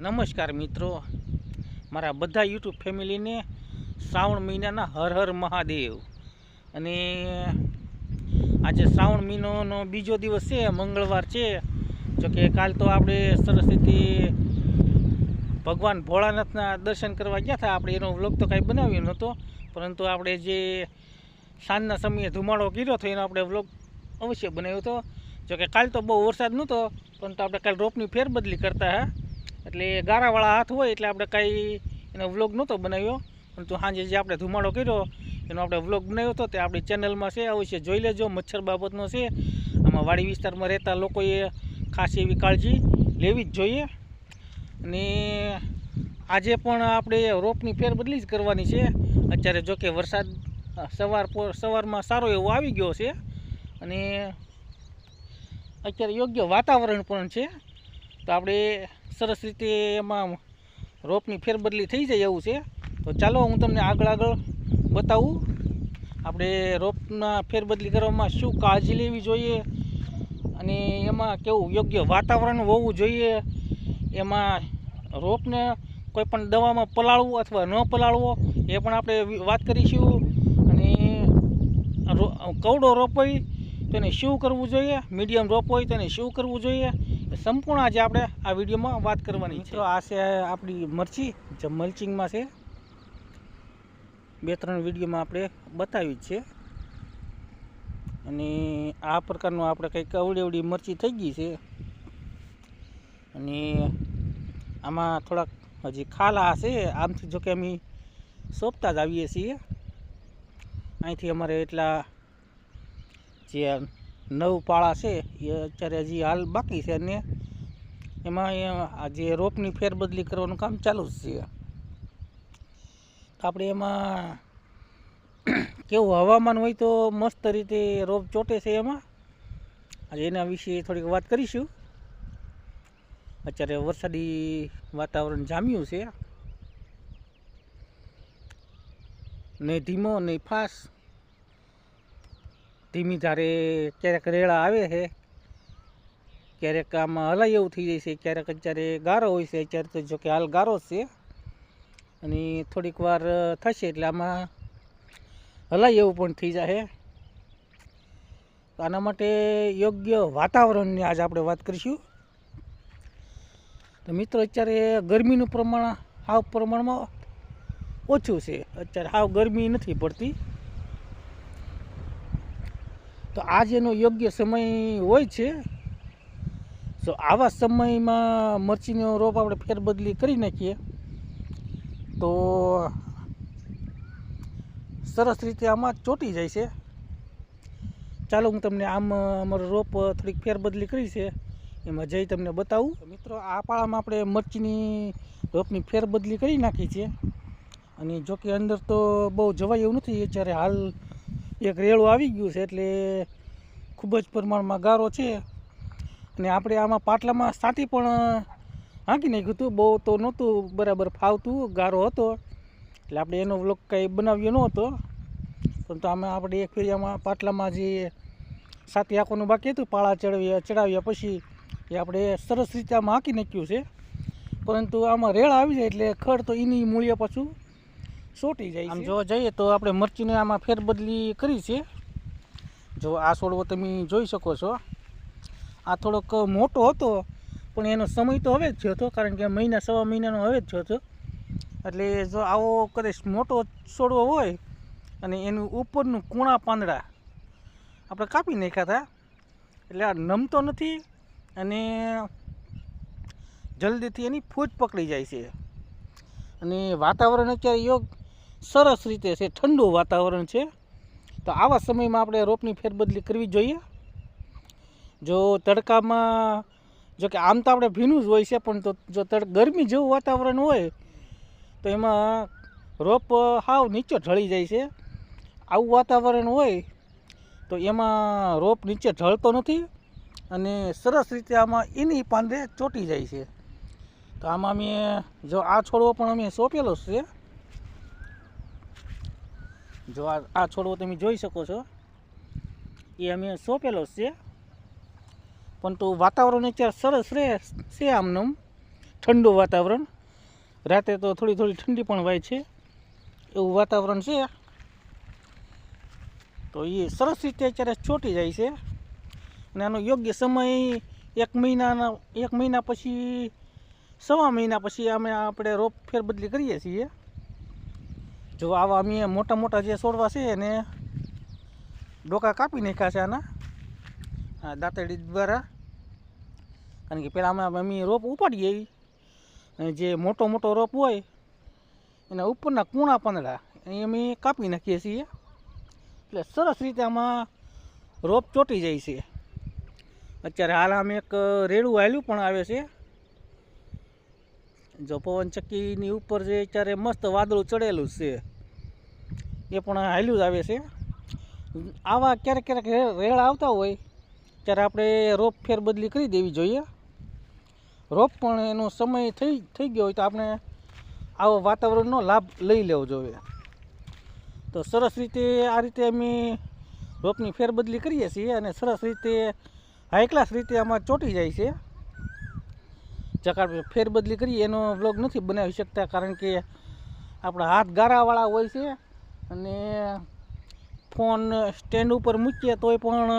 નમસ્કાર મિત્રો. મારા બધા યુટ્યુબ ફેમિલીને શ્રાવણ મહિનાના હર હર મહાદેવ. અને આજે શ્રાવણ મહિનાનો બીજો દિવસ છે, મંગળવાર છે. જોકે કાલ તો આપણે સરસ રીતે ભગવાન ભોળાનાથના દર્શન કરવા ગયા હતા. આપણે એનો વ્લોગ તો કાંઈ બનાવ્યો નહોતો, પરંતુ આપણે જે સાંજના સમયે ધુમાડો કર્યો હતો, એનો આપણે વ્લોગ અવશ્ય બનાવ્યો હતો. જોકે કાલ તો બહુ વરસાદ નહોતો, પરંતુ આપણે કાલ રોપની ફેરબદલી કરતા હા એટલે ગારાવાળા હાથ હોય એટલે આપણે કાંઈ એનો વ્લોગ નહોતો બનાવ્યો. પરંતુ સાંજે જે આપણે ધુમાડો કર્યો, એનો આપણે વ્લોગ બનાવ્યો હતો તે આપણી ચેનલમાં છે અવશ્ય જોઈ લેજો, મચ્છર બાબતનો છે. આમાં વાડી વિસ્તારમાં રહેતા લોકોએ ખાસ એવી કાળજી લેવી જ જોઈએ. અને આજે પણ આપણે રોપની ફેરબદલી જ કરવાની છે. અત્યારે જો કે વરસાદ સવાર સવારમાં સારો એવો આવી ગયો છે. અને અત્યારે યોગ્ય વાતાવરણ પણ છે. તો આપણે સરસ રીતે એમાં રોપની ફેરબદલી થઈ જાય એવું છે. તો ચાલો હું તમને આગળ આગળ બતાવું. આપણે રોપના ફેરબદલી કરવામાં શું કાળજી લેવી જોઈએ અને એમાં કેવું યોગ્ય વાતાવરણ હોવું જોઈએ. એમાં રોપને કોઈ પણ દવામાં પલાળવું અથવા ન પલાળવો એ પણ આપણે વાત કરીશું. અને કવડો રોપ હોય તેને શું કરવું જોઈએ? મીડિયમ રોપ હોય તેને શું કરવું જોઈએ? સંપૂર્ણ આજે આપણે આ વિડીયોમાં વાત કરવાની છે. તો આ છે આપણી મરચી જે મલ્ચિંગમાં છે. બે ત્રણ વિડીયોમાં આપણે બતાવી જ છે. અને આ પ્રકારનું આપણે કંઈક અવડી અવડી મરચી થઈ ગઈ છે. અને આમાં થોડાક હજી ખાલા છે આમથી જોકે અમે સોંપતા જ આવીએ છીએ. અહીંથી અમારે એટલા જે નવ પાળા છે, એ અત્યારે હજી હાલ બાકી છે અને એમાં આજે રોપની ફેરબદલી કરવાનું કામ ચાલુ જ છે. આપણે એમાં કેવું હવામાન હોય તો મસ્ત રીતે રોપ ચોટે છે એમાં. આજે એના વિશે થોડીક વાત કરીશું. અત્યારે વરસાદી વાતાવરણ જામ્યું છે. ને ધીમો ને ફાસ્ટ. ધીમી ધારે ક્યારેક રેળા આવે છે, ક્યારેક આમાં હલાઈ એવું થઈ જાય છે, ક્યારેક અત્યારે ગારો હોય છે, અત્યારે તો જોકે હાલ ગારો છે. અને થોડીક વાર થશે એટલે આમાં હલાઈ એવું પણ થઈ તો આના માટે યોગ્ય વાતાવરણની આજે આપણે વાત કરીશું. તો મિત્રો, અત્યારે ગરમીનું પ્રમાણ હાવ પ્રમાણમાં ઓછું છે. અત્યારે હાવ ગરમી નથી પડતી. તો આજ એનો યોગ્ય સમય હોય છે. તો આવા સમયમાં મરચીનો રોપ આપણે ફેરબદલી કરી નાખીએ. તો સરસ રીતે આમાં ચોંટી જાય છે. ચાલો, હું તમને આમ અમારો રોપ થોડીક ફેરબદલી કરી છે. એમાં જઈ તમને બતાવું. મિત્રો, આ પાળામાં આપણે મરચીની રોપની ફેરબદલી કરી નાખી છે. અને જોકે અંદર તો બહુ જવાય એવું નથી. જ્યારે હાલ એક રેળું આવી ગયું છે એટલે ખૂબ જ પ્રમાણમાં ગારો છે. અને આપણે આમાં પાટલામાં સાટી પણ હાંકી નાખ્યું હતું. બહુ તો નહોતું બરાબર ફાવતું, ગારો હતો. એટલે આપણે એનો વ્લોગ કંઈ બનાવ્યો નહોતો. પરંતુ આમાં આપણે એક ફેરિયામાં પાટલામાં જે સાતી આંખોનું બાકી હતું, પાળા ચડાવ્યા ચડાવ્યા પછી એ આપણે સરસ રીતે આમાં હાંકી નાખ્યું છે. પરંતુ આમાં રેળ આવી જાય એટલે ખડ તો એની મૂળિયા પાછું સોટી જાય આમ જોવા જઈએ તો આપણે મરચીને આમાં ફેરબદલી કરી છે. જો આ છોડવો તમે જોઈ શકો છો. આ થોડોક મોટો હતો પણ એનો સમય તો હવે જ થયો હતો કારણ કે મહિના સવા મહિનાનો હવે જ થયો હતો. એટલે જો આવો કદાચ મોટો છોડવો હોય અને એનું ઉપરનું કૂણા પાંદડા આપણે કાપી નાખ્યા હતા. એટલે આ નમતો નથી અને જલ્દીથી એની ફૂજ પકડી જાય છે. અને વાતાવરણ અત્યારે યોગ સરસ રીતે છે, ઠંડુ વાતાવરણ છે. તો આવા સમયમાં આપણે રોપની ફેરબદલી કરવી જોઈએ. જો તડકામાં, જો કે આમ તો આપણે ભીનું જ હોય છે, પણ તો જો તડ, ગરમી જેવું વાતાવરણ હોય, તો એમાં રોપ હાવ નીચે ઢળી જાય છે. આવું વાતાવરણ હોય, તો એમાં રોપ નીચે ઢળતો નથી અને સરસ રીતે આમાં એની પાંદે ચોંટી જાય છે. તો આમાં અમે, જો આ છોડવો પણ અમે સોંપેલો છે. જો આ છોડવો તમે જોઈ શકો છો. એ અમે સોંપેલો છે. પરંતુ વાતાવરણ અત્યારે સરસ રહે છે આમનું ઠંડુ વાતાવરણ. રાતે તો થોડી થોડી ઠંડી પણ વાય છે. એવું વાતાવરણ છે. તો એ સરસ રીતે અત્યારે ચોંટી જાય છે. અને આનો યોગ્ય સમય એક મહિનાના એક મહિના પછી સવા મહિના પછી અમે આપણે રોપ ફેરબદલી કરીએ છીએ. જો આવા અમે મોટા મોટા જે છોડવા છે એને ડોકા કાપી નાખ્યા છે આના. આ દાંતડી દ્વારા. કારણ કે પહેલાં અમે અમે રોપ ઉપાડીએ એવી જે મોટો મોટો રોપ હોય, એના ઉપરના કૂણા પાંદડા, એ અમે કાપી નાખીએ છીએ. એટલે સરસ રીતે આમાં રોપ ચોંટી જાય છે. અત્યારે હાલ આમ એક રેડું હાલ્યું પણ આવે છે. જો પવન ચક્કીની ઉપર જે અત્યારે મસ્ત વાદળું ચડેલું છે. એ પણ હાલ્યું જ આવે છે. આવા ક્યારેક ક્યારેક રે- રેડ આવતા હોય, ત્યારે આપણે રોપ ફેરબદલી કરી દેવી જોઈએ. રોપ પણ એનો સમય થઈ થઈ ગયો હોય તો આપણે આવો વાતાવરણનો લાભ લઈ લેવો જોઈએ. તો સરસ રીતે આ રીતે અમે રોપની ફેરબદલી કરીએ છીએ અને સરસ રીતે હાઈ ક્લાસ રીતે આમાં ચોંટી જાય છે. જકાર ફેરબદલી કરીએ, એનો વ્લોગ નથી બનાવી શકતા કારણ કે આપણા હાથ ગારાવાળા હોય છે. અને ફોન સ્ટેન્ડ ઉપર મૂકીએ તોય પણ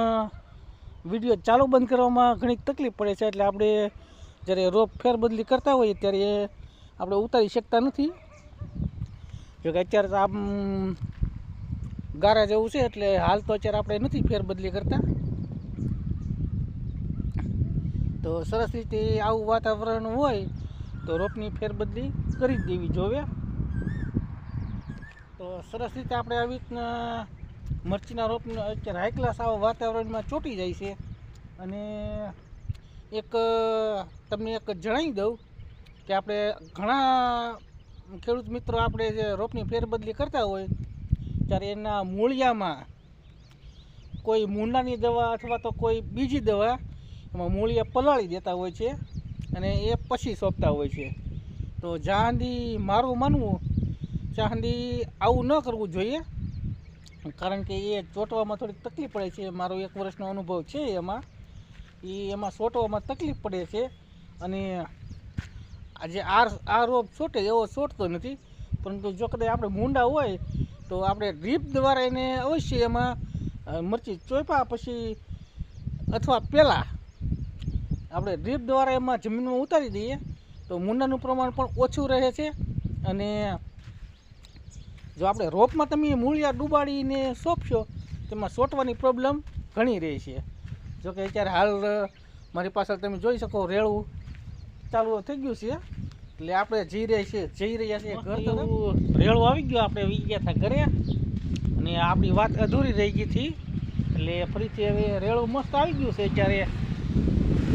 વીડિયો ચાલુ બંધ કરવામાં ઘણી તકલીફ પડે છે. એટલે આપણે જ્યારે રોપ ફેરબદલી કરતા હોઈએ ત્યારે આપણે ઉતારી શકતા નથી. જોકે અત્યારે તો આમ ગારા જેવું છે, એટલે હાલ તો અત્યારે આપણે નથી ફેરબદલી કરતા. તો સરસ રીતે આવું વાતાવરણ હોય તો રોપની ફેરબદલી કરી દેવી જોઈએ તો સરસ રીતે આપણે આવી રીતના મરચીના રોપને અત્યારે હાઈ ક્લાસ આવા વાતાવરણમાં ચોંટી જાય છે. અને એક તમને એક જણાવી દઉં કે આપણે ઘણા ખેડૂત મિત્રો આપણે જે રોપની ફેરબદલી કરતા હોય, ત્યારે એના મૂળિયામાં કોઈ મૂંડાની દવા અથવા તો કોઈ બીજી દવા એમાં મૂળિયા પલાળી દેતા હોય છે અને એ પછી સોંપતા હોય છે. તો જ્યાં મારું માનવું સુધી આવું ન કરવું જોઈએ. કારણ કે એ ચોંટવામાં થોડીક તકલીફ પડે છે. મારો એક વર્ષનો અનુભવ છે એમાં. એ એમાં ચોંટવામાં તકલીફ પડે છે. અને આજે આર આ આ ચોંટે એવો છોટતો નથી. પરંતુ જો કદાચ આપણે મૂંડા હોય તો આપણે ડ્રીપ દ્વારા એને અવશ્ય એમાં મરચી ચોપ્યા પછી અથવા પહેલાં આપણે ડ્રીપ દ્વારા એમાં જમીનમાં ઉતારી દઈએ તો મૂંડાનું પ્રમાણ પણ ઓછું રહે છે. અને જો આપણે રોપમાં તમે મૂળિયા ડૂબાડીને સોંપશો તેમાં સોટવાની પ્રોબ્લેમ ઘણી રહે છે. જો કે અત્યારે હાલ મારી પાસે તમે જોઈ શકો રેળું ચાલુ થઈ ગયું છે. એટલે આપણે જઈ રહ્યા છીએ જઈ રહ્યા છીએ ઘર રેળું આવી ગયું આપણે વી ગયા હતા ઘરે. અને આપણી વાત અધૂરી રહી ગઈ હતી. એટલે ફરીથી હવે રેળું મસ્ત આવી ગયું છે અત્યારે.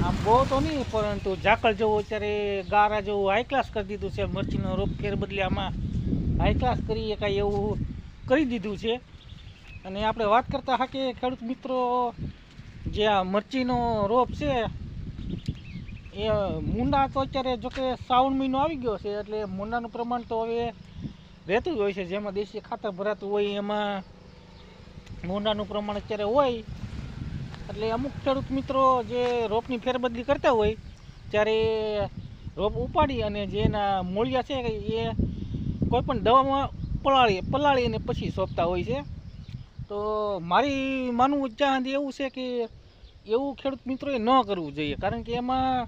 આમ બહુ તો નહીં પરંતુ ઝાકળ જેવું અત્યારે ગારા જેવું હાઈ ક્લાસ કરી દીધું છે. મરચીનો રોપ ફેરબદલી આમાં હાઈ ક્લાસ કરી એકાય એવું કરી દીધું છે. અને આપણે વાત કરતા હા કે ખેડૂત મિત્રો, જે આ મરચીનો રોપ છે, એ મૂંડા તો અત્યારે જોકે શ્રાવણ મહિનો આવી ગયો છે, એટલે મૂંડાનું પ્રમાણ તો હવે રહેતું જ હોય છે. જેમાં દેશી ખાતર ભરાતું હોય, એમાં મૂંડાનું પ્રમાણ અત્યારે હોય. એટલે અમુક ખેડૂત મિત્રો જે રોપની ફેરબદલી કરતા હોય, ત્યારે રોપ ઉપાડી અને જે એના મૂળિયા છે, એ કોઈ પણ દવામાં પલાળી પલાળી અને પછી સોંપતા હોય છે. તો મારી માનવું જ્યાં એવું છે કે એવું ખેડૂત મિત્રોએ ન કરવું જોઈએ. કારણ કે એમાં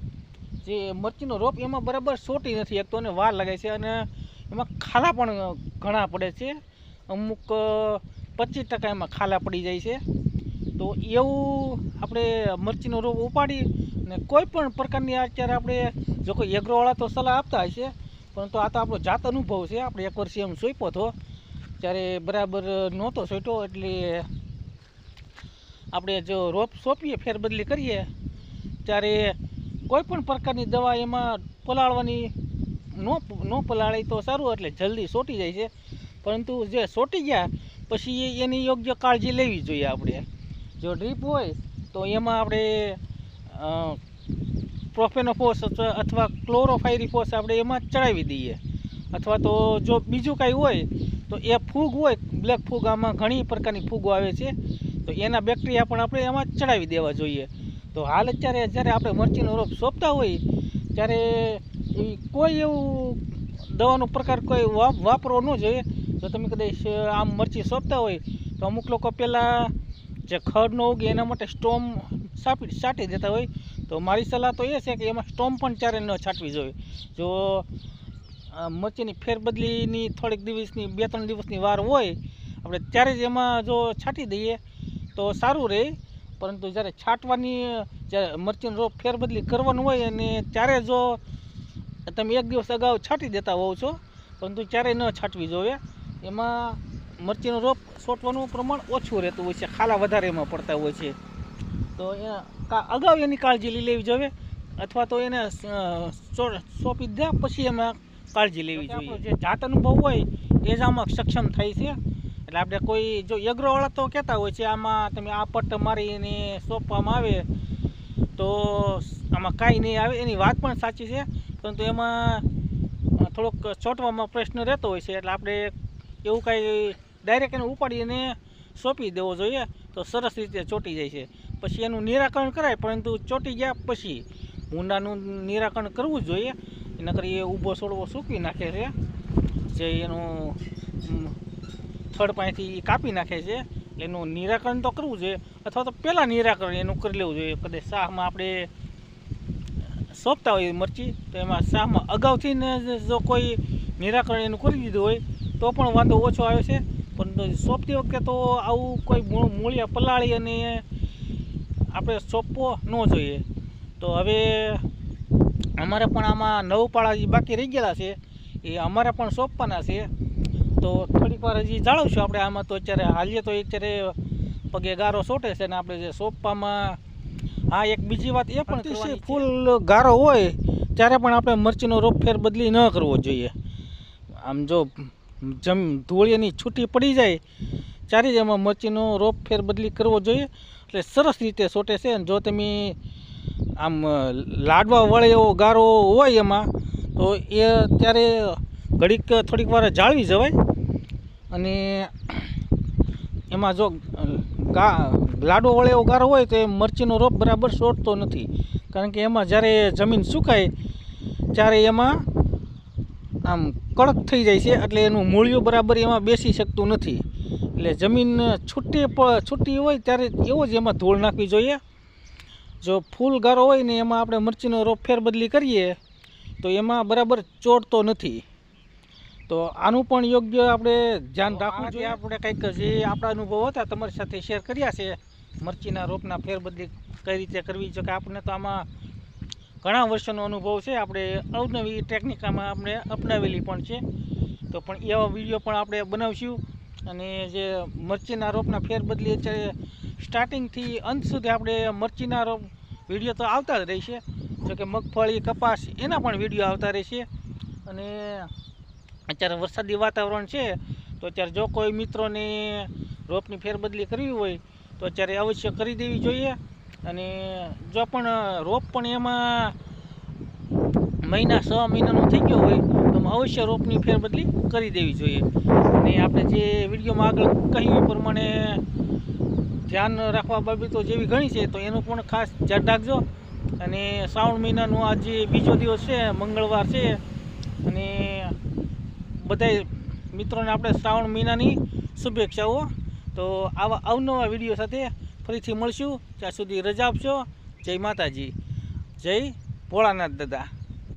જે મરચીનો રોપ એમાં બરાબર સોટી નથી એક તો એને વાર લાગે છે અને એમાં ખાલા પણ ઘણા પડે છે. અમુક પચીસ ટકા એમાં ખાલા પડી જાય છે. તો એવું આપણે મરચીનો રોપ ઉપાડી અને કોઈ પણ પ્રકારની અત્યારે આપણે જો કોઈ એગ્રોવાળા તો સલાહ આપતા હશે પરંતુ આ તો આપણો જાત અનુભવ છે. આપણે એક વર્ષે એમ સોંપ્યો હતો. ત્યારે બરાબર નહોતો સોંટ્યો એટલે આપણે જો રોપ સોંપીએ, ફેરબદલી કરીએ, ત્યારે કોઈ પણ પ્રકારની દવા એમાં પલાળવાની નો ન પલાળે તો સારું, એટલે જલ્દી સોટી જાય છે. પરંતુ જે સોટી ગયા, પછી એની યોગ્ય કાળજી લેવી જોઈએ આપણે. જો ડ્રીપ હોય, તો એમાં આપણે પ્રોફેનોફોસ અથવા ક્લોરોફાયરીફોસ આપણે એમાં ચડાવી દઈએ. અથવા તો જો બીજું કાંઈ હોય, તો એ ફૂગ હોય, બ્લેક ફૂગ, આમાં ઘણી પ્રકારની ફૂગો આવે છે, તો એના બેક્ટેરિયા પણ આપણે એમાં ચડાવી દેવા જોઈએ. તો હાલ અત્યારે જ્યારે આપણે મરચીનો રોપ સોંપતા હોય, ત્યારે કોઈ એવું દવાનો પ્રકાર કોઈ વાપ- વાપરવો ન જોઈએ. જો તમે કદાચ આમ મરચી સોંપતા હોય, તો અમુક લોકો પહેલાં જે ખડ ન ઉગે એના માટે સ્ટોમ સાપી છાંટી દેતા હોય તો મારી સલાહ તો એ છે કે એમાં સ્ટોમ પણ ચારે ન છાંટવી જોઈએ. જો મરચીની ફેરબદલીની થોડીક દિવસની, બે, ત્રણ દિવસની વાર હોય, આપણે ત્યારે જ એમાં જો છાંટી દઈએ તો સારું રહે. પરંતુ જ્યારે છાંટવાની, જ્યારે મરચીનો રોપ ફેરબદલી કરવાનું હોય અને ત્યારે જો તમે એક દિવસ અગાઉ છાંટી દેતા હોવ છો, પરંતુ ત્યારે ન છાંટવી જોઈએ. એમાં મરચીનો રોપ છોટવાનું પ્રમાણ ઓછું રહેતું હોય છે, ખાલા વધારે એમાં પડતા હોય છે. તો એ અગાઉ એની કાળજી લઈ લેવી જોઈએ અથવા તો એને સોંપી દે પછી એમાં કાળજી લેવી જોઈએ. જે જાત અનુભવ હોય એ જ આમાં સક્ષમ થાય છે. એટલે આપણે કોઈ જો યગ્રોવાળા તો કહેતા હોય છે આમાં તમે આ પટ્ટ મારીને સોંપવામાં આવે તો આમાં કાંઈ નહીં આવે. એની વાત પણ સાચી છે પરંતુ એમાં થોડોક ચોંટવામાં પ્રશ્ન રહેતો હોય છે. એટલે આપણે એવું કાંઈ ડાયરેક્ટ એને ઉપાડીને સોંપી દેવો જોઈએ તો સરસ રીતે ચોંટી જાય છે. પછી એનું નિરાકરણ કરાય, પરંતુ ચોંટી ગયા પછી ભૂંડાનું નિરાકરણ કરવું જોઈએ એના કરી એ ઊભો છોડવો સૂકવી નાખે છે, જે એનું થડ પાસેથી કાપી નાખે છે એનું નિરાકરણ તો કરવું જોઈએ, અથવા તો પહેલાં નિરાકરણ એનું કરી લેવું જોઈએ, કદાચ શાહમાં આપણે સોંપતા હોય મરચી, તો એમાં શાહમાં અગાઉથી ને જો કોઈ નિરાકરણ એનું કરી દીધું હોય, તો પણ વાંધો ઓછો આવે છે પરંતુ સોંપતી વખતે તો આવું કોઈ મૂળિયા પલાળી અને આપણે સોંપવો ન જોઈએ. તો હવે અમારે પણ આમાં નવ પાળા જે બાકી રહી ગયેલા છે એ અમારે પણ સોંપવાના છે. તો થોડીક વાર હજી જાળવશું આપણે આમાં તો અત્યારે હાલીએ તો અત્યારે પગે ગારો સોટે છે ને આપણે જે સોંપવામાં હા એક બીજી વાત એ પણ છે. ફૂલ ગારો હોય ત્યારે પણ આપણે મરચીનો રોપ ફેર બદલી ન કરવો જોઈએ. આમ જો જમ ધૂળીની છૂટી પડી જાય ત્યારે જ એમાં મરચીનો રોપ ફેર બદલી કરવો જોઈએ. એટલે સરસ રીતે સોટે છે અને જો તમે આમ લાડવા વળે એવો ગારો હોય એમાં, તો એ ત્યારે ઘડીક, થોડીક વાર જાળવી જવાય. અને એમાં જો ગા, લાડવો વળે એવો ગારો હોય તો એ મરચીનો રોપ બરાબર સોટતો નથી. કારણ કે એમાં જ્યારે જમીન સુકાય, ત્યારે એમાં આમ કડક થઈ જાય છે, એટલે એનું મૂળિયું બરાબર એમાં બેસી શકતું નથી. એટલે જમીન છૂટી છૂટી હોય ત્યારે એવો જ એમાં ધૂળ નાખવી જોઈએ. જો ફૂલ ગારો હોય ને એમાં આપણે મરચીનો રોપ ફેરબદલી કરીએ તો એમાં બરાબર ચોટતો નથી. તો આનું પણ યોગ્ય આપણે ધ્યાન રાખવું જોઈએ. આપણે કંઈક જે આપણા અનુભવ હતા તમારી સાથે શેર કર્યા છે મરચીના રોપના ફેરબદલી કઈ રીતે કરવી? જો કે આપણને તો આમાં ઘણા વર્ષોનો અનુભવ છે. આપણે અવનવી ટેકનિક આમાં આપણે અપનાવેલી પણ છે. તો પણ એવા વીડિયો પણ આપણે બનાવશું. અને જે મરચીના રોપના ફેરબદલી અત્યારે સ્ટાર્ટિંગથી અંત સુધી આપણે મરચીના રોપ વીડિયો તો આવતા જ રહેશે. જોકે મગફળી, કપાસ, એના પણ વીડિયો આવતા રહેશે. અને અત્યારે વરસાદી વાતાવરણ છે, તો અત્યારે જો કોઈ મિત્રોને રોપની ફેરબદલી કરવી હોય, તો અત્યારે અવશ્ય કરી દેવી જોઈએ. અને જો પણ રોપ પણ એમાં મહિના છ મહિનાનો થઈ ગયો હોય, તો અવશ્ય રોપની ફેરબદલી કરી દેવી જોઈએ. અને આપણે જે વિડીયોમાં આગળ કહ્યું એ પ્રમાણે ધ્યાન રાખવા બાબતો જેવી ઘણી છે, તો એનું પણ ખાસ ધ્યાન રાખજો. અને શ્રાવણ મહિનાનો આજે બીજો દિવસ છે, મંગળવાર છે, અને બધાય મિત્રોને આપણે શ્રાવણ મહિનાની શુભેચ્છાઓ. તો આવા અવનવા વીડિયો સાથે ફરીથી મળશું. ત્યાં સુધી રજા આપશો જય માતાજી. જય ભોળાનાથ દાદા.